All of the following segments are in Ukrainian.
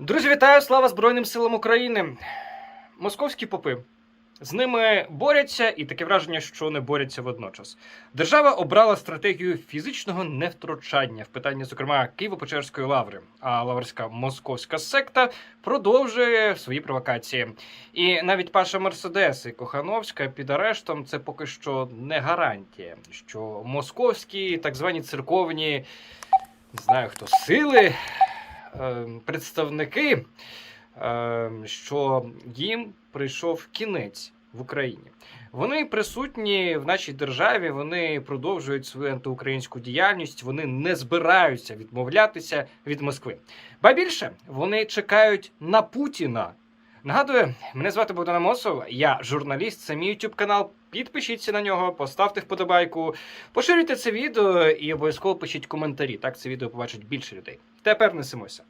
Друзі, вітаю! Слава Збройним силам України! Московські попи. З ними борються, і таке враження, що не борються водночас. Держава обрала стратегію фізичного невтручання в питанні, зокрема, Києво-Печерської лаври. А лаврська московська секта продовжує свої провокації. І навіть Паша Мерседес і Кохановська під арештом це поки що не гарантія, що московські так звані церковні, не знаю хто сили, представники, е, що їм прийшов кінець в Україні. Вони присутні в нашій державі, вони продовжують свою антиукраїнську діяльність, вони не збираються відмовлятися від Москви. Ба більше вони чекають на Путіна. Нагадую, мене звати Богдан Амосов, я журналіст, це мій YouTube канал. Підпишіться на нього, поставте вподобайку, поширюйте це відео і обов'язково пишіть коментарі. Так це відео побачить більше людей. Тепер несемося.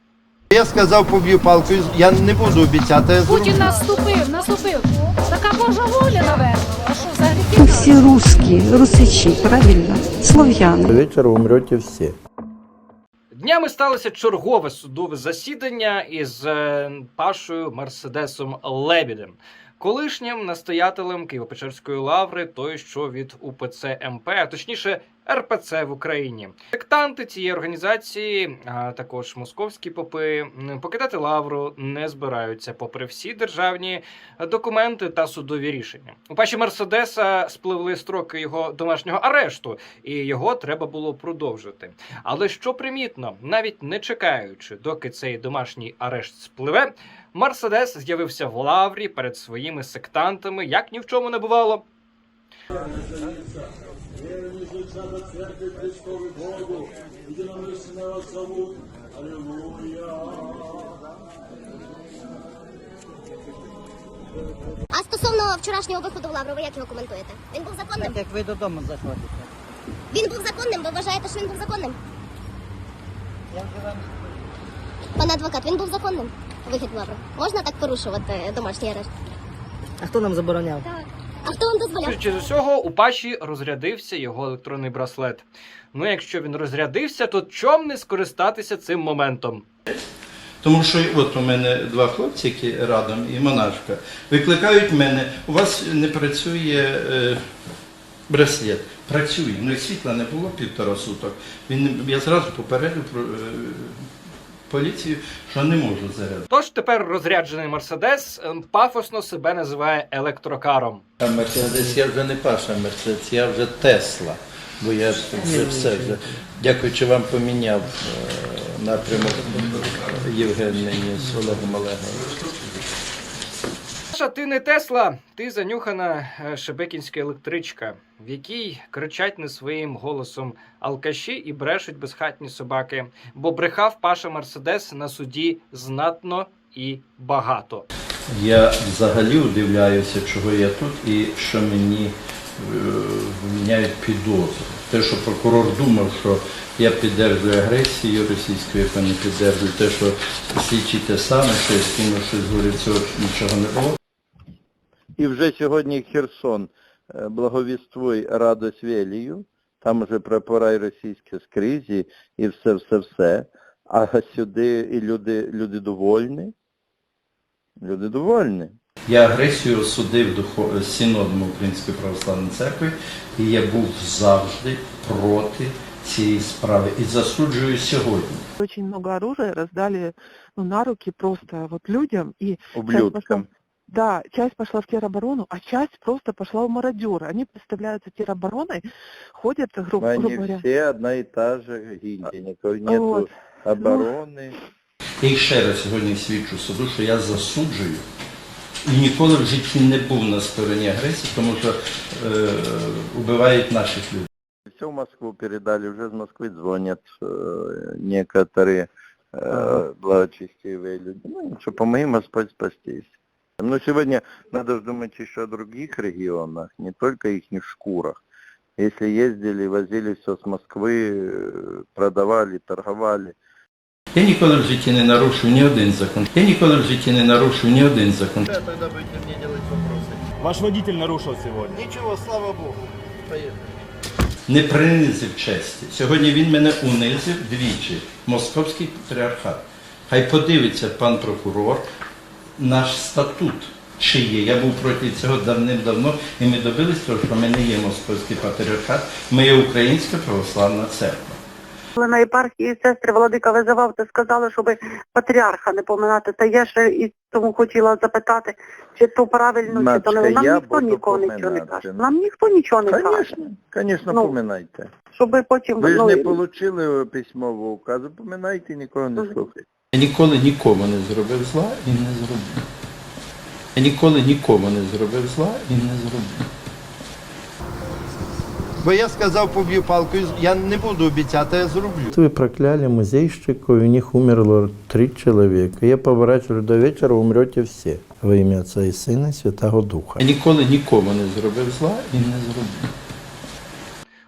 Я сказав, поб'ю палкою, я не буду обіцяти. я зроблю. Путін наступив, наступив. Така Божа воля, наверно. А що, взагалі? Мы все русские, русичи, правильно? Славяне. Вечер умрете все. Днями сталося чергове судове засідання із е, Пашою Мерседесом Лебідем, колишнім настоятелем Києво-Печерської лаври, той, що від УПЦ МП, а точніше РПЦ в Україні. Сектанти цієї організації, а також московські попи, покидати лавру не збираються, попри всі державні документи та судові рішення. У Паші Мерседеса спливли строки його домашнього арешту, і його треба було продовжити. Але що примітно, навіть не чекаючи, доки цей домашній арешт спливе, Мерседес з'явився в лаврі перед своїми сектантами, як ні в чому не бувало. А стосовно вчорашнього виходу в Лавру, ви як його коментуєте? Він був законним? Так як ви додому заходите. Він був законним? Ви вважаєте, що він був законним? Я вже вам Пане адвокат, він був законним? Вихід в Лавру. Можна так порушувати домашній арешт? А хто нам забороняв? Так. А хто вам дозволяв? Судячи з усього, у Паші розрядився його електронний браслет. Ну, якщо він розрядився, то чом не скористатися цим моментом? Тому що от у мене два хлопці, які радом, і монашка, викликають мене, у вас не працює е, браслет. Працює. Ну і світла не було півтора суток. Він, я зразу попередив про, е, поліцію, що не можу зарядити. Тож тепер розряджений Мерседес ем, пафосно себе називає електрокаром. А Мерседес, я вже не Паша Мерседес, я вже Тесла. Бо я вже все вже, дякуючи вам, поміняв е, напрямок Євген мені з Олегом Олеговичем. Саша, ти не Тесла, ти занюхана е, шебекінська електричка, в якій кричать не своїм голосом алкаші і брешуть безхатні собаки, бо брехав Паша Мерседес на суді знатно і багато. Я взагалі удивляюся, чого я тут і що мені е, вміняють підозру. Те, що прокурор думав, що я піддержую агресію російської, яку не піддержую, те, що слідчі те саме, що я скинув щось говорив, цього нічого не було. І вже сьогодні Херсон е, благовіствуй радость велію, там вже прапора і російські скрізі, і все-все-все. А сюди і люди, люди довольні. Люди довольні. Я агресію осудив духов... синодом Української православної церкви, і я був завжди проти цієї справи і засуджую сьогодні. очень много оружия раздали ну, на руки просто вот людям. Пошла, Ублюдкам. да, часть пошла в тероборону, а часть просто пошла в мародеры. Они представляются теробороной, ходят, грубо, Они грубо говоря. все одна и та же гильдия, никакой нету Вот. обороны. Я ще раз сьогодні свідчу суду, що я засуджую і ніколи в житті не був на стороні агресії, тому що е, убивають наших людей. Все в Москву передали, уже из Москвы звонят э, некоторые э, благочестивые люди. Ну, ничего, помоги Господь спастись. Но сегодня надо же думать еще о других регионах, не только их шкурах. Если ездили, возили все с Москвы, э, продавали, торговали. Я ніколи в житті не нарушу ні один закон. Я ніколи в житті не нарушу ні один закон. Тогда будете мне делать вопросы. Ваш водитель нарушил сегодня. Ничего, слава Богу. Поехали. Не принизив честі. Сьогодні він мене унизив двічі. Московський патріархат. Хай подивиться пан прокурор наш статут. Чи є? Я був проти цього давним-давно, і ми добились того, що ми не є московський патріархат, ми є Українська православна церква. Коли на єпархії сестри Владика визивав, то сказали, щоб патріарха не поминати. Та я ще і тому хотіла запитати, чи то правильно, чи то не. Нам ніхто нікого нічого не каже. Нам ніхто нічого не каже. Звісно, звісно, Ну, поминайте. Щоб потім Ви ж ну, не отримали письмового указу, поминайте нікого не слухайте. Я ніколи нікому не зробив зла і не зроблю. Я ніколи нікому не зробив зла і не зроблю. Бо я сказав, поб'ю палкою, я не буду обіцяти, я зроблю. Вы прокляли музейщиков, и у них умерло три человека. Я поворачиваю до вечера, умрете все. Во имя Отца и Сына и Святого Духа. Я ніколи нікому не зробив зла і не зроблю.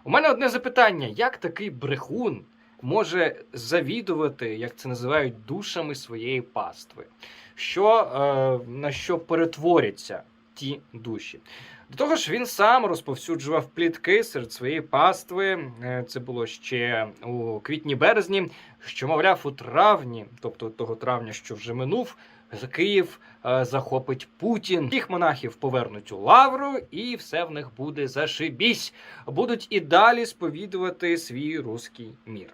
У мене одне запитання: як такий брехун може завідувати, як це називають, душами своєї пастви? Що, е, на що перетворяться ті душі? До того ж, він сам розповсюджував плітки серед своєї пастви. Е, Це було ще у квітні-березні, що, мовляв, у травні, тобто того травня, що вже минув, Київ е, захопить Путін. Їх монахів повернуть у лавру, і все в них буде зашибісь. Будуть і далі сповідувати свій руський мір.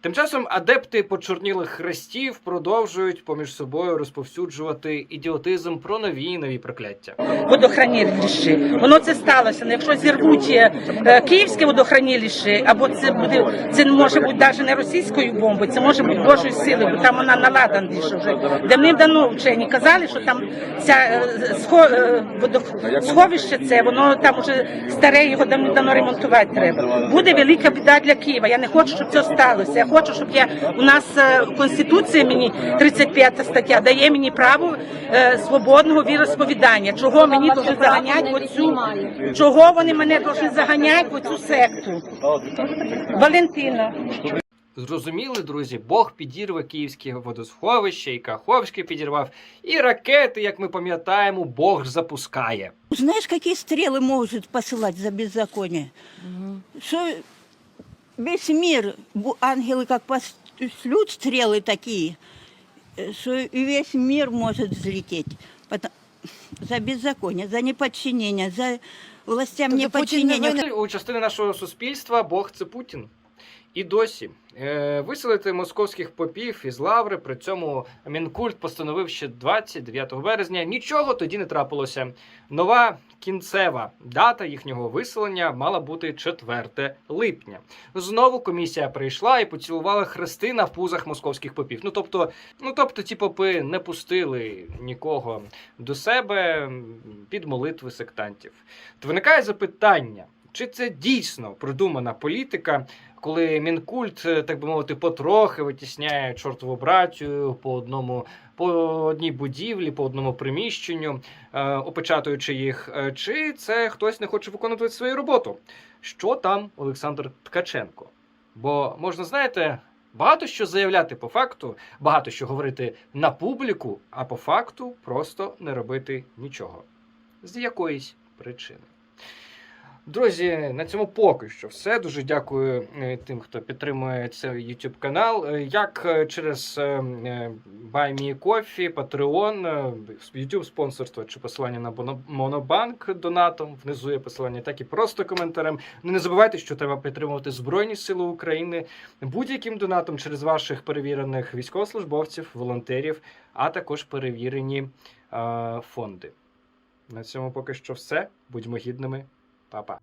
Тим часом адепти почорнілих хрестів продовжують поміж собою розповсюджувати ідіотизм про нові нові прокляття. водохранилище. Воно це сталося. Ну, Якщо зірвуть е, київське водохранилище, або це буде це може бути навіть не російською бомбою, це може бути Божою силою, бо там вона наладана вже. Давним-давно вчені казали, що там ця е, схо, е, водох- сховище це, воно там вже старе, його давним-давно ремонтувати треба. Буде велика біда для Києва. Я не хочу, щоб це сталося. Я хочу, щоб я у нас е, Конституція мені 35 стаття дає мені право е, свободного віросповідання. Чого мені дуже заганять оцю, чого вони мене дуже заганяють в оцю секту? Валентина. Зрозуміли, друзі, Бог підірве київське водосховище, і Каховське підірвав, і ракети, як ми пам'ятаємо, Бог запускає. Знаешь, какие стрелы может посылать за беззаконие? Что весь мир, бу- ангелы как пошлют стрелы такие, э, что и весь мир может взлететь. Пото- За беззаконие, за неподчинение, за властям неподчинение. У частини нашого суспільства Бог це Путін. І досі е, виселити московських попів із лаври. При цьому Мінкульт постановив ще 29 березня. Нічого тоді не трапилося. Нова кінцева дата їхнього виселення мала бути 4 липня. Знову комісія прийшла і поцілувала хрести на пузах московських попів. Ну тобто, ну тобто, ті попи не пустили нікого до себе під молитви сектантів. То виникає запитання. Чи це дійсно продумана політика, коли мінкульт, е, так би мовити, потрохи витісняє чортову братію по одному, по одній будівлі, по одному приміщенню, е, опечатуючи їх? Е, Чи це хтось не хоче виконувати свою роботу? Що там Олександр Ткаченко? Бо можна, знаєте, багато що заявляти по факту, багато що говорити на публіку, а по факту просто не робити нічого з якоїсь причини. Друзі, на цьому поки що все. Дуже дякую е, тим, хто підтримує цей YouTube канал. Е, Як е, через е, е, Buy Me Coffee, Patreon, YouTube спонсорство чи посилання на Монобанк донатом. Внизу є посилання, так і просто коментарем. Ну не забувайте, що треба підтримувати Збройні Сили України будь-яким донатом через ваших перевірених військовослужбовців, волонтерів, а також перевірені е, фонди. На цьому поки що все. Будьмо гідними. 爸爸